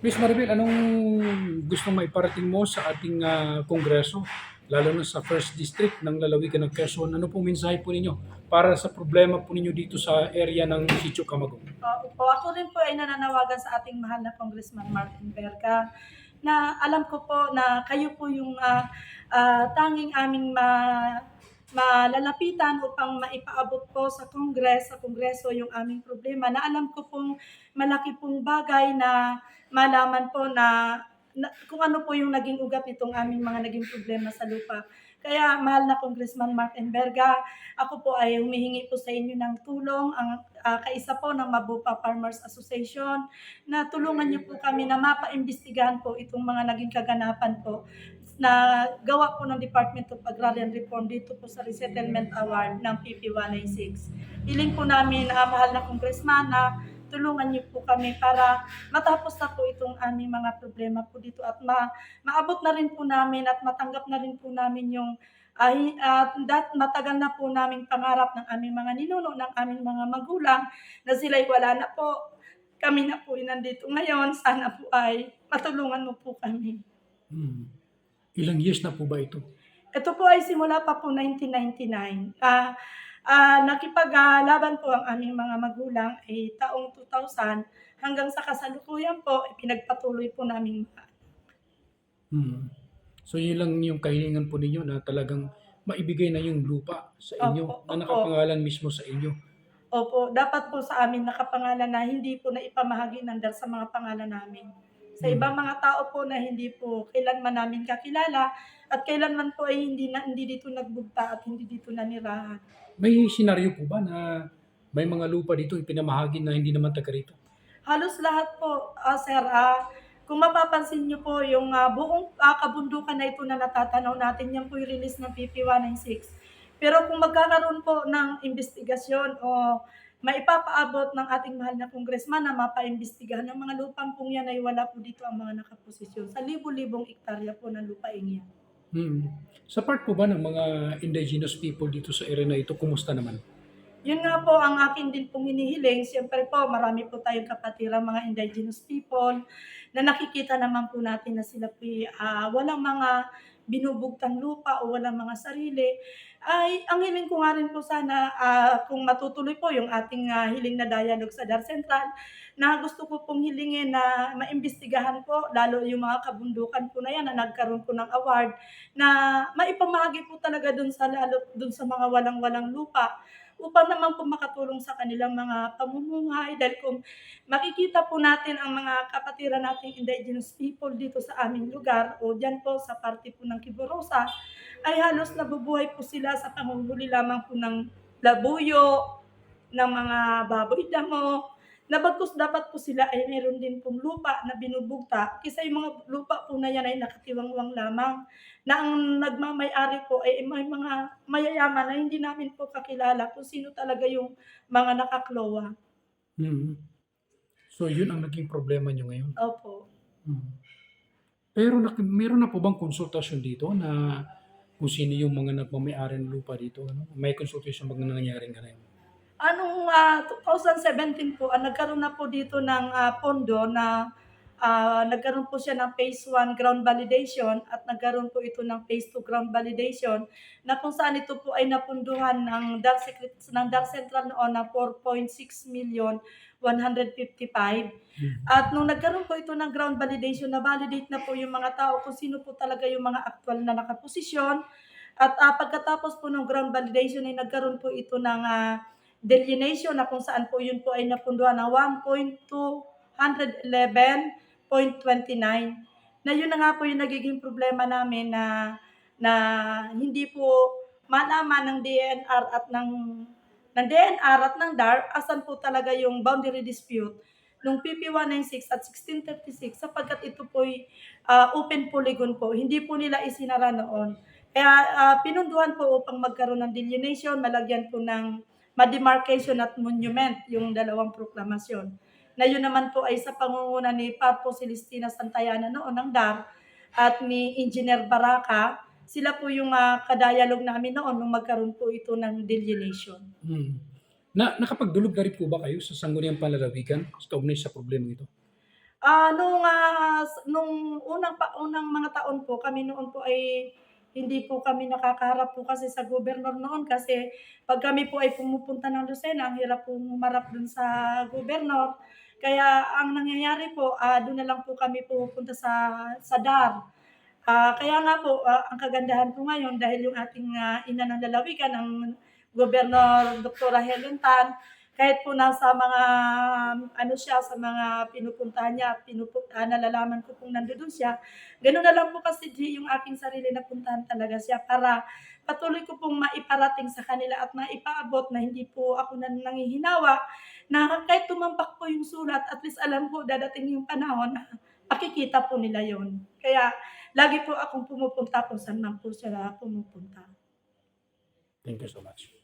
Miss Maribel, anong gustong maiparating mo sa ating ah, kongreso, lalo na sa first district ng lalawigan ng Quezon? Ano pong mensahe po ninyo para sa problema po ninyo dito sa area ng Sitio Camagong? Uh, po, ako rin po ay nananawagan sa ating mahal na Congressman Martin Verga na alam ko po na kayo po yung ah, ah, tanging aming ma, malalapitan upang maipaabot po sa Congress, sa Kongreso yung aming problema na alam ko pong malaki pong bagay na malaman po na, na kung ano po yung naging ugat nitong aming mga naging problema sa lupa. Kaya mahal na Congressman Martin Verga, ako po ay humihingi po sa inyo ng tulong, ang ah, kaisa po ng Mabupa Farmers Association, na tulungan niyo po kami na mapaimbestigahan po itong mga naging kaganapan po na gawa po ng Department of Agrarian Reform dito po sa Resettlement Award ng PP 196. Hiling po namin, ah, mahal na Congressman, na tulungan niyo po kami para matapos na po itong aming mga problema po dito at ma maabot na rin po namin at matanggap na rin po namin yung ay at dat matagal na po naming pangarap ng aming mga ninuno ng aming mga magulang na sila'y wala na po. Kami na po nandito ngayon. Sana po ay matulungan mo po kami. Hmm. Ilang years na po ba ito? Ito po ay simula pa po 1999. Ah, ah, nakipaglaban po ang aming mga magulang ay taong 2000 hanggang sa kasalukuyan po, pinagpatuloy po namin Hmm. So yun lang yung kahilingan po ninyo na talagang maibigay na yung lupa sa inyo Opo, na opo. nakapangalan mismo sa inyo. Opo, dapat po sa amin nakapangalan na hindi po na ipamahagi ng sa mga pangalan namin. Sa Hmm. ibang mga tao po na hindi po kailanman namin kakilala at kailanman po ay hindi na hindi dito nagbugta at hindi dito nanirahan. May senaryo po ba na may mga lupa dito ipinamahagi na hindi naman taga rito? Halos lahat po, ah, sir, ah, kung mapapansin niyo po yung ah, buong ah, kabundukan na ito na natatanaw natin, yan po yung release ng PP 196. Pero kung magkakaroon po ng investigasyon o maipapaabot ng ating mahal na congressman na mapaimbestigahan ng mga lupang kung yan ay wala po dito ang mga nakaposisyon. Sa libo-libong ektarya po ng lupaing yan. Hmm. Sa part po ba ng mga indigenous people dito sa area na ito, kumusta naman? Yun nga po ang akin din pong hinihiling. Siyempre po, marami po tayong kapatirang mga indigenous people na nakikita naman po natin na sila po ah, walang mga binubugtang lupa o walang mga sarili. Ay, ang hiling ko nga rin po sana ah, kung matutuloy po yung ating ah, hiling na dialogue sa Dar Central, na gusto ko pong hilingin na maimbestigahan po, lalo yung mga kabundukan po na yan na nagkaroon po ng award, na maipamahagi po talaga dun sa, lalo, dun sa mga walang-walang lupa upang naman po makatulong sa kanilang mga pamumuhay. Dahil kung makikita po natin ang mga kapatiran nating indigenous people dito sa aming lugar o dyan po sa parte po ng Kiborosa ay halos nabubuhay po sila sa panguhuli lamang po ng labuyo, ng mga baboy damo, na bagkus dapat po sila ay meron din pong lupa na binubugta kisa yung mga lupa po na yan ay nakatiwangwang lamang na ang nagmamay-ari po ay may mga mayayaman na hindi namin po kakilala kung sino talaga yung mga nakaklowa. Hmm. So yun ang naging problema nyo ngayon. Opo. Hmm. Pero nak- meron na po bang konsultasyon dito na kung sino yung mga nagmamayari ng lupa dito? Ano? May consultation bang nangyari nga ngayon? Anong ah, 2017 po, ah, nagkaroon na po dito ng ah, pondo na ah, nagkaroon po siya ng phase 1 ground validation at nagkaroon po ito ng phase 2 ground validation na kung saan ito po ay napunduhan ng DAR, Secret, ng DAR Central noon na 4.6 million 155. Hmm. At nung nagkaroon po ito ng ground validation, na-validate na po yung mga tao kung sino po talaga yung mga actual na nakaposisyon. At ah, pagkatapos po ng ground validation ay nagkaroon po ito ng ah, delineation na kung saan po yun po ay napunduhan ng 1.211.29. Na yun na nga po yung nagiging problema namin na na hindi po malaman ng DNR at ng ng DNR at ng DAR asan po talaga yung boundary dispute nung PP 196 at 1636 sapagkat ito po ay ah, open polygon po. Hindi po nila isinara noon. Kaya ah, pinunduhan po upang magkaroon ng delineation, malagyan po ng ma-demarcation at monument yung dalawang proklamasyon. Na yun naman po ay sa pangunguna ni Papo Celestina Santayana noon ng DAR at ni Engineer Baraka. Sila po yung uh, kadayalog namin noon nung magkaroon po ito ng delineation. Hmm. Na, nakapagdulog na rin po ba kayo sa sangguniang panlalawigan sa kaugnay sa problema ito? Ah, nung ah, s- nung unang pa unang mga taon po, kami noon po ay hindi po kami nakakaharap po kasi sa gobernador noon kasi pag kami po ay pumupunta ng Lucena, ang hirap po humarap dun sa gobernador. Kaya ang nangyayari po, ah, doon na lang po kami pumupunta sa sa DAR. Ah, kaya nga po, ah, ang kagandahan po ngayon dahil yung ating ah, ina ng lalawigan, ang Gobernador Dr. Helen Tan, kahit po nasa mga ano siya, sa mga pinupuntahan niya, pinupu ah, nalalaman ko kung nandoon siya, gano'n na lang po kasi G, yung aking sarili na puntahan talaga siya para patuloy ko pong maiparating sa kanila at maipaabot na hindi po ako na nangihinawa na kahit tumampak po yung sulat, at least alam ko dadating yung panahon na makikita po nila yon. Kaya lagi po akong pumupunta kung saan man po sila pumupunta. Thank you so much.